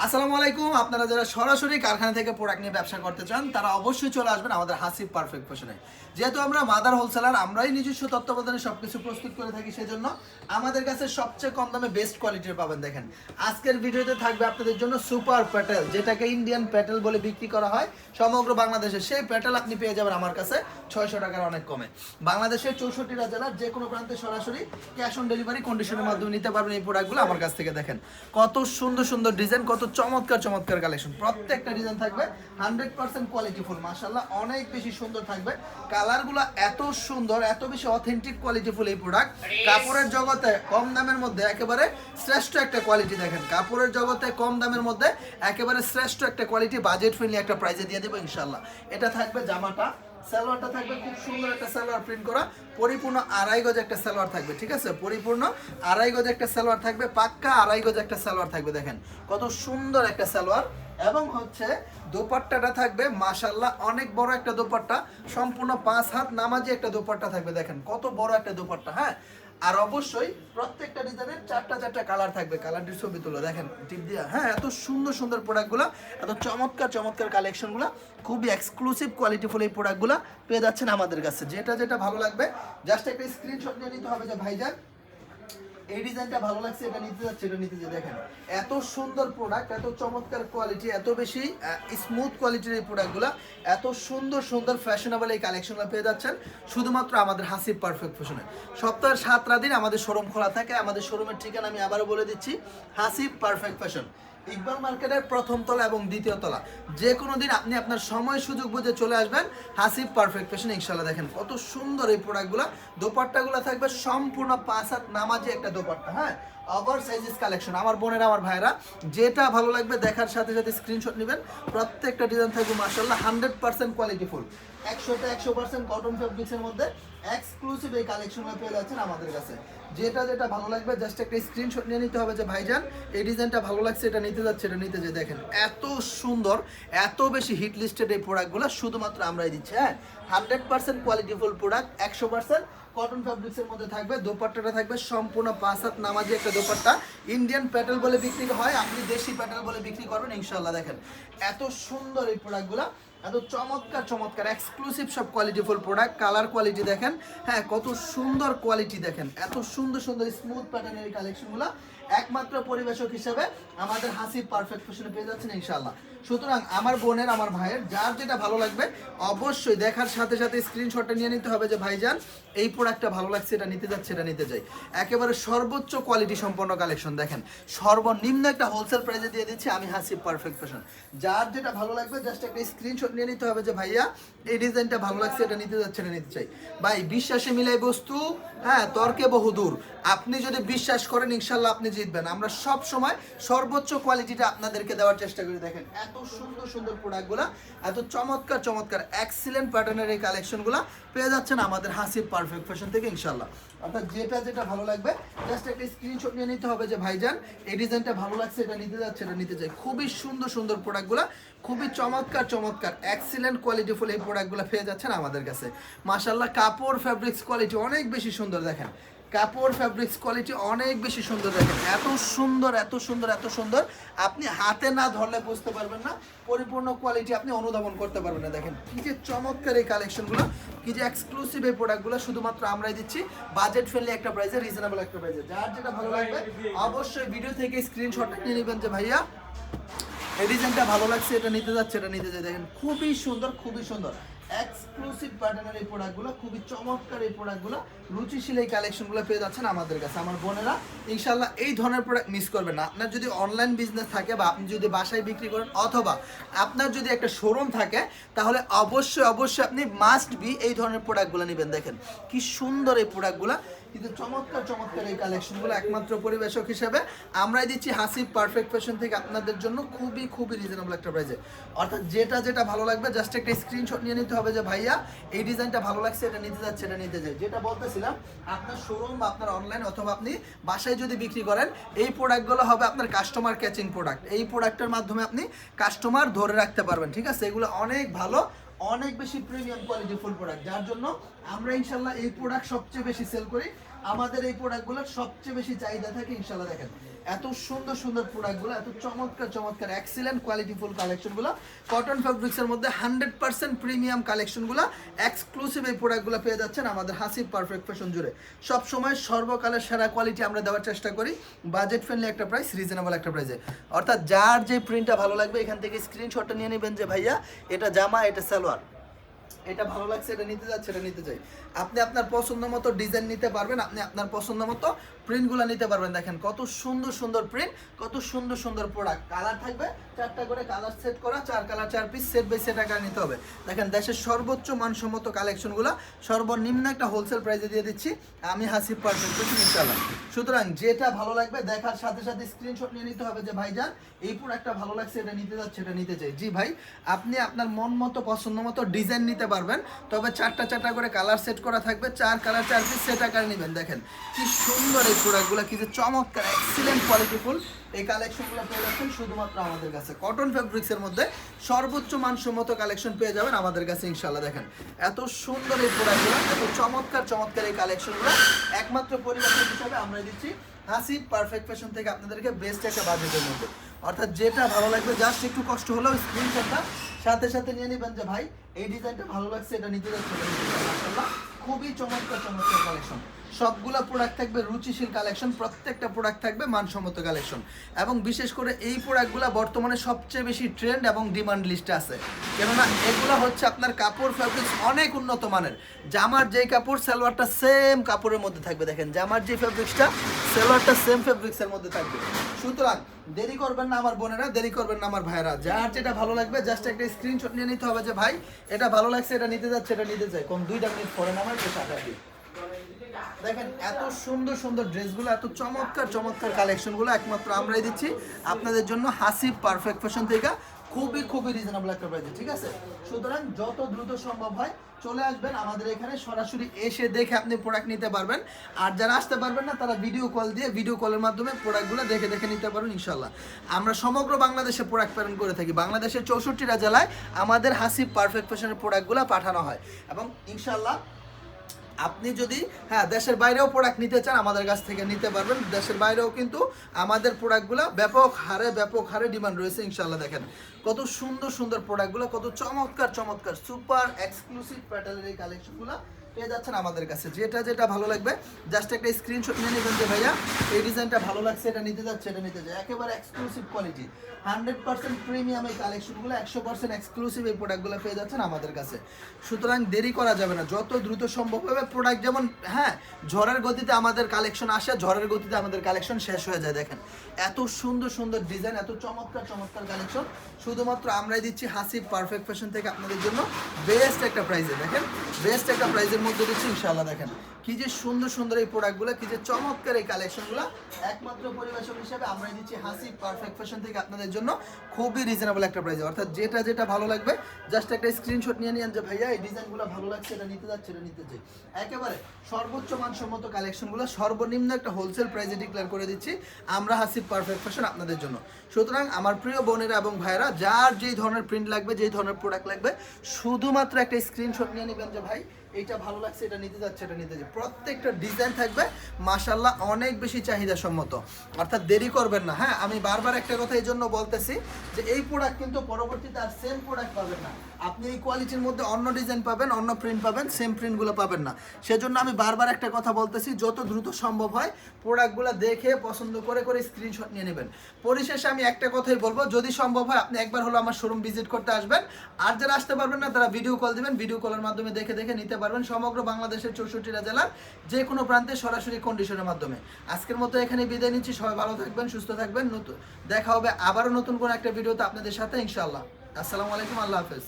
আসসালামু আলাইকুম। আপনারা যারা সরাসরি কারখানা থেকে প্রোডাক্ট নিয়ে ব্যবসা করতে চান, তারা অবশ্যই চলে আসবেন আমাদের হাসিব পারফেক্ট ফ্যাশনে যেহেতু আমরা মাদার হোলসেলার আমরাই নিজস্ব তত্ত্বাবধানে সবকিছু প্রস্তুত করে থাকি সেজন্য আমাদের কাছে সবচেয়ে কম দামে বেস্ট কোয়ালিটির পাবেন দেখেন। আজকের ভিডিওতে থাকবে আপনাদের জন্য সুপার প্যাটেল যেটাকে ইন্ডিয়ান প্যাটেল বলে বিক্রি করা হয়। সমগ্র বাংলাদেশে সেই প্যাটেল আপনি পেয়ে যাবেন আমার কাছে ছয়শো টাকার অনেক কমে। বাংলাদেশের চৌষট্টিটা জেলার যে কোনো প্রান্তে সরাসরি ক্যাশ অন ডেলিভারি কন্ডিশনের মাধ্যমে নিতে পারবেন এই প্রোডাক্টগুলো আমার কাছ থেকে দেখেন। কত সুন্দর সুন্দর ডিজাইন কত চমৎকার চমৎকার কালেকশন প্রত্যেকটা ডিজাইন থাকবে হান্ড্রেড পার্সেন্ট কোয়ালিটি ফুল মাসাল্লাহ অনেক বেশি সুন্দর থাকবে। কালারগুলো এত সুন্দর, এত বেশি অথেন্টিক কোয়ালিটি ফুল এই প্রোডাক্ট কাপড়ের জগতে কম দামের মধ্যে একেবারে শ্রেষ্ঠ একটা কোয়ালিটি দেখেন। কাপড়ের জগতে কম দামের মধ্যে একেবারে শ্রেষ্ঠ একটা কোয়ালিটি বাজেট ফ্রেন্ডলি একটা প্রাইজে দিয়ে দেবো ইনশাল্লাহ এটা থাকবে জামাটা সালোয়ারটা থাকবে খুব সুন্দর একটা সালোয়ার প্রিন্ট করা। পরিপূর্ণ আড়াই গজ একটা সালোয়ার থাকবে, ঠিক আছে? পরিপূর্ণ আড়াই গজ একটা সালোয়ার থাকবে, পাক্কা আড়াই গজ একটা সালোয়ার থাকবে, দেখেন। কত সুন্দর একটা সালোয়ার। এবং হচ্ছে দোপাট্টাটা থাকবে মাশাল্লাহ অনেক বড় একটা দোপাট্টা। সম্পূর্ণ পাঁচ হাত নামাজি একটা দোপাট্টা থাকবে, দেখেন। কত বড় একটা দোপাট্টা হ্যাঁ? আর অবশ্যই প্রত্যেকটা ডিজাইনের চারটা চারটা কালার থাকবে কালারটির ছবি তুলো। দেখেন টিপ দিয়া। হ্যাঁ এত সুন্দর সুন্দর প্রোডাক্টগুলো এত চমৎকার চমৎকার কালেকশনগুলো খুবই এক্সক্লুসিভ কোয়ালিটিফুল এই প্রোডাক্টগুলো পেয়ে যাচ্ছেন আমাদের কাছে। যেটা যেটা ভালো লাগবে জাস্ট একটা স্ক্রিনশট নিয়ে নিতে হবে যে ভাইজান এই ডিজাইনটা ভালো লাগছে, এটা নিতে যাচ্ছে, এটা নিতে যে দেখেন, এত সুন্দর প্রোডাক্ট এত চমৎকার কোয়ালিটি এত বেশি স্মুথ কোয়ালিটির এই প্রোডাক্টগুলো এত সুন্দর সুন্দর ফ্যাশনেবল এই কালেকশনগুলো পেয়ে যাচ্ছেন, শুধুমাত্র আমাদের হাসিব পারফেক্ট ফ্যাশনে সপ্তাহের সাতটা দিন আমাদের শোরুম খোলা থাকে, আমাদের শোরুমের ঠিকানা আমি আবারও বলে দিচ্ছি হাসিব পারফেক্ট ফ্যাশন ইকবাল মার্কেটের প্রথম তলা এবং দ্বিতীয় তলা। যে কোনো দিন আপনি আপনার সময় সুযোগ বুঝে চলে আসবেন হাসিব পারফেক্ট ফ্যাশন ইনশাল্লাহ দেখেন কত সুন্দর এই প্রোডাক্টগুলো দোপাট্টাগুলো থাকবে সম্পূর্ণ পাঁচ হাত নামাজি একটা দোপাট্টা হ্যাঁ? ওভার সাইজেস কালেকশন আমার বোনেরা, আমার ভাইরা যেটা ভালো লাগবে দেখার সাথে সাথে স্ক্রিনশট নেবেন। প্রত্যেকটা ডিজাইন থাকবে মার্শাল্লাহ হান্ড্রেড পার্সেন্ট কোয়ালিটিফুল একশোতে একশো পার্সেন্ট কটন ফেব্রিক্সের মধ্যে এক্সক্লুসিভ এই কালেকশনগুলো পেয়ে যাচ্ছেন আমাদের কাছে। যেটা যেটা ভালো লাগবে জাস্ট একটা স্ক্রিনশট নিয়ে নিতে হবে যে, ভাইজান, এই ডিজাইনটা ভালো লাগছে, এটা নিতে যাচ্ছে, এটা নিতে যে দেখেন। এত সুন্দর, এত বেশি হিট লিস্টেড এই প্রোডাক্টগুলো শুধুমাত্র আমরাই দিচ্ছি হ্যাঁ? হান্ড্রেড পার্সেন্ট কোয়ালিটিফুল প্রোডাক্ট একশো পার্সেন্ট কটন ফ্যাব্রিক্সের মধ্যে থাকবে, দোপাট্টাটা থাকবে, সম্পূর্ণ পাঁচ হাত নামাজি একটা দোপাট্টা। ইন্ডিয়ান প্যাটেল বলে বিক্রি হয়, আপনি দেশি প্যাটেল বলে বিক্রি করবেন ইনশাল্লাহ দেখেন। এত সুন্দর এই প্রোডাক্টগুলো এত চমৎকার চমৎকার এক্সক্লুসিভ সব কোয়ালিটিফুল প্রোডাক্ট কালার কোয়ালিটি দেখেন। হ্যাঁ কত সুন্দর কোয়ালিটি দেখেন। এত সুন্দর সুন্দর স্মুথ প্যাটার্নের কালেকশনগুলো একমাত্র পরিবেশক হিসেবে আমাদের হাসি পারফেক্ট ফ্যাশনে পেয়ে যাচ্ছেন ইনশাল্লাহ সুতরাং আমার বোনের, আমার ভাইয়ের, যার যেটা ভালো লাগবে, অবশ্যই দেখার সাথে সাথে স্ক্রিনশটটা নিয়ে নিতে হবে যে, ভাইজান, এই প্রোডাক্টটা ভালো লাগছে, এটা নিতে যাচ্ছে, এটা নিতে যাই। একেবারে সর্বোচ্চ কোয়ালিটি সম্পন্ন কালেকশন দেখেন। সর্বনিম্ন একটা হোলসেল প্রাইসে দিয়ে দিচ্ছি আমি হাসি পারফেক্ট ফ্যাশন যার যেটা ভালো লাগবে জাস্ট একটা স্ক্রিনশট নিয়ে নিতে হবে যে, ভাইয়া, এই ডিজাইনটা ভালো লাগছে, এটা নিতে যাচ্ছে, এটা নিতে চাই। ভাই, বিশ্বাসে মিলাই বস্তু হ্যাঁ তর্কে বহুদূর আপনি যদি বিশ্বাস করেন, ইনশাল্লাহ আপনি জিতবেন। আমরা সব সময় সর্বোচ্চ কোয়ালিটিটা আপনাদেরকে দেওয়ার চেষ্টা করি। দেখেন, এত সুন্দর সুন্দর প্রোডাক্টগুলো এত চমৎকার চমৎকার এক্সিলেন্ট প্যাটার্নের এই কালেকশনগুলো পেয়ে যাচ্ছেন আমাদের হাসিব পারফেক্ট ফ্যাশন থেকে, ইনশাল্লাহ। অর্থাৎ যেটা যেটা ভালো লাগবে জাস্ট একটা স্ক্রিনশট নিয়ে নিতে হবে যে, ভাইজান, এই ডিজাইনটা ভালো লাগছে, এটা নিতে যাচ্ছে, এটা নিতে চাই। খুবই সুন্দর সুন্দর প্রোডাক্টগুলো খুবই চমৎকার চমৎকার এক্সিলেন্ট কোয়ালিটিফুল এই প্রোডাক্টগুলো পেয়ে যাচ্ছেন আমাদের কাছে। মাসাল্লাহ কাপড় ফ্যাব্রিক্স কোয়ালিটি অনেক বেশি সুন্দর, দেখেন। কাপড় ফ্যাব্রিক্স কোয়ালিটি অনেক বেশি সুন্দর দেখেন। এত সুন্দর এত সুন্দর এত সুন্দর। আপনি হাতে না ধরলে বুঝতে পারবেন না। পরিপূর্ণ কোয়ালিটি আপনি অনুধাবন করতে পারবেন না। দেখেন, কি যে চমৎকার এই কালেকশনগুলো কি যে এক্সক্লুসিভ এই প্রোডাক্টগুলো শুধুমাত্র আমরাই দিচ্ছি। বাজেট ফ্রেন্ডলি একটা প্রাইসে রিজনেবল একটা প্রাইসে যার যেটা ভালো লাগবে, অবশ্যই ভিডিও থেকে স্ক্রিনশটটা নিয়ে নেবেন যে ভাইয়া, এই ডিজাইনটা ভালো লাগছে, এটা নিতে যাচ্ছে, এটা নিতে যাচ্ছে। দেখেন, খুবই সুন্দর খুবই সুন্দর। এক্সক্লুসিভ প্যাটার্নের এই প্রোডাক্টগুলো খুবই চমৎকার এই প্রোডাক্টগুলো রুচিশীল এই কালেকশনগুলো পেয়ে যাচ্ছেন আমাদের কাছে। আমার বোনেরা ইনশাল্লাহ এই ধরনের প্রোডাক্ট মিস করবেন না। আপনার যদি অনলাইন বিজনেস থাকে বা আপনি যদি বাসায় বিক্রি করেন, অথবা আপনার যদি একটা শোরুম থাকে, তাহলে অবশ্যই অবশ্যই আপনি মাস্ট বি এই ধরনের প্রোডাক্টগুলো নেবেন। দেখেন, কি সুন্দর এই প্রোডাক্টগুলো কিন্তু চমৎকার চমৎকার এই কালেকশনগুলো একমাত্র পরিবেশক হিসেবে। আমরাই দিচ্ছি হাসি পারফেক্ট ফ্যাশন থেকে আপনাদের জন্য খুবই খুবই রিজনেবল একটা প্রাইজে অর্থাৎ যেটা যেটা ভালো লাগবে জাস্ট একটা স্ক্রিনশট নিয়ে নিতে হবে। যে, ভাইয়া, এই ডিজাইনটা ভালো লাগছে, এটা নিতে যাচ্ছে, এটা নিতে যাই যেটা বলতেছিলাম, আপনার শোরুম বা আপনার অনলাইন অথবা আপনি বাসায় যদি বিক্রি করেন, এই প্রোডাক্টগুলো হবে আপনার কাস্টমার ক্যাচিং প্রোডাক্ট এই প্রোডাক্টের মাধ্যমে আপনি কাস্টমার ধরে রাখতে পারবেন, ঠিক আছে? এগুলো অনেক ভালো, অনেক বেশি প্রিমিয়াম কোয়ালিটি ফুল প্রোডাক্ট যার জন্য আমরা ইনশাল্লাহ এই প্রোডাক্ট সবচেয়ে বেশি সেল করি। আমাদের এই প্রোডাক্টগুলোর সবচেয়ে বেশি চাহিদা থাকে ইনশাল্লাহ দেখেন। এত সুন্দর সুন্দর প্রোডাক্টগুলো এত চমৎকার চমৎকার এক্সিলেন্ট কোয়ালিটিফুল কালেকশনগুলো কটন ফ্যাব্রিক্সের মধ্যে হান্ড্রেড পার্সেন্ট প্রিমিয়াম কালেকশনগুলো এক্সক্লুসিভ এই প্রোডাক্টগুলো পেয়ে যাচ্ছেন আমাদের হাসিব পারফেক্ট ফ্যাশন জুড়ে। সব সময় সর্বকালের সেরা কোয়ালিটি আমরা দেওয়ার চেষ্টা করি বাজেট ফ্রেন্ডলি একটা প্রাইস রিজনেবল একটা প্রাইসে অর্থাৎ যার যে প্রিন্টটা ভালো লাগবে, এখান থেকে স্ক্রিনশটটা নিয়ে নেবেন যে, ভাইয়া, এটা জামা, এটা সালোয়ার। এটা ভালো লাগছে, এটা নিতে যাচ্ছে, এটা নিতে চাই। আপনি আপনার পছন্দ মতো ডিজাইন নিতে পারবেন, আপনি আপনার পছন্দ মতো প্রিন্টগুলো নিতে পারবেন। দেখেন কত সুন্দর সুন্দর প্রিন্ট কত সুন্দর সুন্দর প্রোডাক্ট কালার থাকবে, চারটা করে কালার সেট করা, চার কালার চার পিস সেট বাই সেট আকারে নিতে হবে। দেখেন দেশের সর্বোচ্চ মানসম্মত কালেকশনগুলো সর্বনিম্ন একটা হোলসেল প্রাইসে দিয়ে দিচ্ছি। আমি হাসিব পারফেক্ট করছি ইনশাল্লাহ সুতরাং যেটা ভালো লাগবে, দেখার সাথে সাথে স্ক্রিনশট নিয়ে নিতে হবে যে, ভাইজান, এই প্রোডাক্টটা ভালো লাগছে, এটা নিতে যাচ্ছে, এটা নিতে চাই। জি ভাই, আপনি আপনার মন মতো, পছন্দ মতো ডিজাইন নিতে পারবেন। তবে চারটা চারটা করে কালার সেট করা থাকবে। চার কালার চার পিস সেট আকারে নেবেন। দেখেন কি সুন্দর এই প্রোডাক্টগুলো কি যে চমৎকার এক্সিলেন্ট কোয়ালিটিফুল এই কালেকশনগুলো পেয়ে যাচ্ছেন শুধুমাত্র আমাদের কাছে। কটন ফেব্রিক্সের মধ্যে সর্বোচ্চ মানসম্মত কালেকশন পেয়ে যাবেন আমাদের কাছে ইনশাল্লাহ দেখেন এত সুন্দর এই প্রোডাক্টগুলো এত চমৎকার চমৎকার এই কালেকশনগুলো একমাত্র পরিবর্তন হিসাবে আমরা দিচ্ছি হাসি পারফেক্ট ফ্যাশন থেকে আপনাদেরকে বেস্ট একটা বাজেটের মধ্যে। অর্থাৎ যেটা ভালো লাগবে জাস্ট একটু কষ্ট হলেও স্ক্রিনশটটা সাথে সাথে নিয়ে নেবেন যে ভাই, এই ডিজাইনটা ভালো লাগছে, এটা নিতে যাচ্ছে খুবই চমৎকার চমৎকার কালেকশন সবগুলা প্রোডাক্ট থাকবে, রুচিশীল কালেকশন প্রত্যেকটা প্রোডাক্ট থাকবে মানসম্মত কালেকশন এবং বিশেষ করে এই প্রোডাক্টগুলো বর্তমানে সবচেয়ে বেশি ট্রেন্ড এবং ডিমান্ড লিস্টে আছে। কেননা এগুলো হচ্ছে আপনার কাপড় ফ্যাব্রিক্স অনেক উন্নত মানের। জামার যেই কাপড়, সালোয়ারটা সেম কাপড়ের মধ্যে থাকবে। দেখেন, জামার যে ফ্যাব্রিক্সটা সালোয়ারটা সেম ফ্যাব্রিক্সের মধ্যে থাকবে। সুতরাং দেরি করবেন না আমার বোনেরা, দেরি করবেন না আমার ভাইরা যার যেটা ভালো লাগবে জাস্ট একটা স্ক্রিনশট নিয়ে নিতে হবে যে, ভাই, এটা ভালো লাগছে, এটা নিতে যাচ্ছে, এটা নিতে চাই। কোন দুইটা মিনিট পরে নামার বেশ আটাটি দেখেন, এত সুন্দর সুন্দর ড্রেসগুলো, এত চমৎকার চমৎকার কালেকশনগুলো একমাত্র আমরাই দিচ্ছি। আপনাদের জন্য হাসিব পারফেক্ট ফ্যাশন থেকে খুবই খুবই রিজনেবল একটা প্রাইসে ঠিক আছে? সুতরাং যত দ্রুত সম্ভব হয়, চলে আসবেন আমাদের এখানে, সরাসরি এসে দেখে আপনি প্রোডাক্ট নিতে পারবেন। আর যারা আসতে পারবেন না, তারা ভিডিও কল দিয়ে ভিডিও কলের মাধ্যমে প্রোডাক্টগুলো দেখে দেখে নিতে পারবেন ইনশাল্লাহ আমরা সমগ্র বাংলাদেশে প্রোডাক্ট প্রেরণ করে থাকি। বাংলাদেশের চৌষট্টিটা জেলায় আমাদের হাসিব পারফেক্ট ফ্যাশনের প্রোডাক্টগুলো পাঠানো হয়। এবং ইনশাল্লাহ আপনি যদি হ্যাঁ দেশের বাইরেও প্রোডাক্ট নিতে চান, আমাদের কাছ থেকে নিতে পারবেন। দেশের বাইরেও কিন্তু আমাদের প্রোডাক্টগুলো ব্যাপক হারে ব্যাপক হারে ডিমান্ড রয়েছে ইনশাল্লাহ দেখেন। কত সুন্দর সুন্দর প্রোডাক্টগুলো কত চমৎকার চমৎকার সুপার এক্সক্লুসিভ প্যাটার্নের এই কালেকশনগুলো পেয়ে যাচ্ছেন আমাদের কাছে। যেটা যেটা ভালো লাগবে জাস্ট একটা স্ক্রিনশট নিয়ে নেবেন যে ভাইয়া, এই ডিজাইনটা ভালো লাগছে, এটা নিতে যাচ্ছে, এটা নিতে যায় একেবারে exclusive quality hundred percent premium এই কালেকশনগুলো একশো পার্সেন্ট এক্সক্লুসিভ এই প্রোডাক্টগুলো পেয়ে যাচ্ছেন আমাদের কাছে। সুতরাং দেরি করা যাবে না, যত দ্রুত সম্ভব হবে প্রোডাক্ট যেমন হ্যাঁ ঝড়ের গতিতে আমাদের কালেকশন আসে, ঝড়ের গতিতে আমাদের কালেকশন শেষ হয়ে যায়, দেখেন। এত সুন্দর সুন্দর ডিজাইন এত চমৎকার চমৎকার কালেকশন শুধুমাত্র আমরাই দিচ্ছি হাসি পারফেক্ট ফ্যাশন থেকে আপনাদের জন্য বেস্ট একটা প্রাইজে দেখেন? বেস্ট একটা প্রাইজের মধ্যে দিচ্ছি ইনশাল্লাহ দেখেন। কি যে সুন্দর সুন্দর এই প্রোডাক্টগুলো কি যে চমৎকার এই কালেকশনগুলো একমাত্র পরিবেশক হিসেবে আমরা দিচ্ছি হাসিব পারফেক্ট ফ্যাশন থেকে আপনাদের জন্য খুবই রিজনেবল একটা প্রাইজে অর্থাৎ যেটা যেটা ভালো লাগবে জাস্ট একটা স্ক্রিনশট নিয়ে নিন যে, ভাইয়া, এই ডিজাইনগুলো ভালো লাগছে, এটা নিতে যাচ্ছে, এটা নিতে চাই একেবারে সর্বোচ্চ মানসম্মত কালেকশনগুলো সর্বনিম্ন একটা হোলসেল প্রাইসে ডিক্লেয়ার করে দিচ্ছি আমরা হাসিব পারফেক্ট ফ্যাশন আপনাদের জন্য। সুতরাং আমার প্রিয় বোনেরা এবং ভাইরা যার যেই ধরনের প্রিন্ট লাগবে, যেই ধরনের প্রোডাক্ট লাগবে, শুধুমাত্র একটা স্ক্রিনশট নিয়ে নেবেন যে, ভাই, এইটা ভালো লাগছে, এটা নিতে যাচ্ছে, এটা নিতে যাচ্ছে প্রত্যেকটা ডিজাইন থাকবে মাশাল্লাহ অনেক বেশি চাহিদা সম্মত অর্থাৎ দেরি করবেন না। হ্যাঁ আমি বারবার একটা কথা এই জন্য বলতেছি যে এই প্রোডাক্ট কিন্তু পরবর্তীতে আর সেম প্রোডাক্ট পাবেন না। আপনি এই কোয়ালিটির মধ্যে অন্য ডিজাইন পাবেন, অন্য প্রিন্ট পাবেন সেম প্রিন্টগুলো পাবেন না। সেজন্য আমি বারবার একটা কথা বলতেছি, যত দ্রুত সম্ভব হয় প্রোডাক্টগুলো দেখে, পছন্দ করে করে স্ক্রিনশট নিয়ে নেবেন। পরিশেষে আমি একটা কথাই বলব, যদি সম্ভব হয় আপনি একবার হলো আমার শোরুম ভিজিট করতে আসবেন। আর যারা আসতে পারবেন না, তারা ভিডিও কল দিবেন। ভিডিও কলের মাধ্যমে দেখে দেখে নিতে পারবেন। সমগ্র বাংলাদেশের চৌষট্টিটা জেলার যে কোনো প্রান্তে সরাসরি কন্ডিশনের মাধ্যমে। আজকের মতো এখানে বিদায় নিচ্ছি, সবাই ভালো থাকবেন, সুস্থ থাকবেন। নতুন দেখা হবে আবারও নতুন কোনো একটা ভিডিওতে আপনাদের সাথে ইনশাল্লাহ আসসালামু আলাইকুম, আল্লাহ হাফেজ।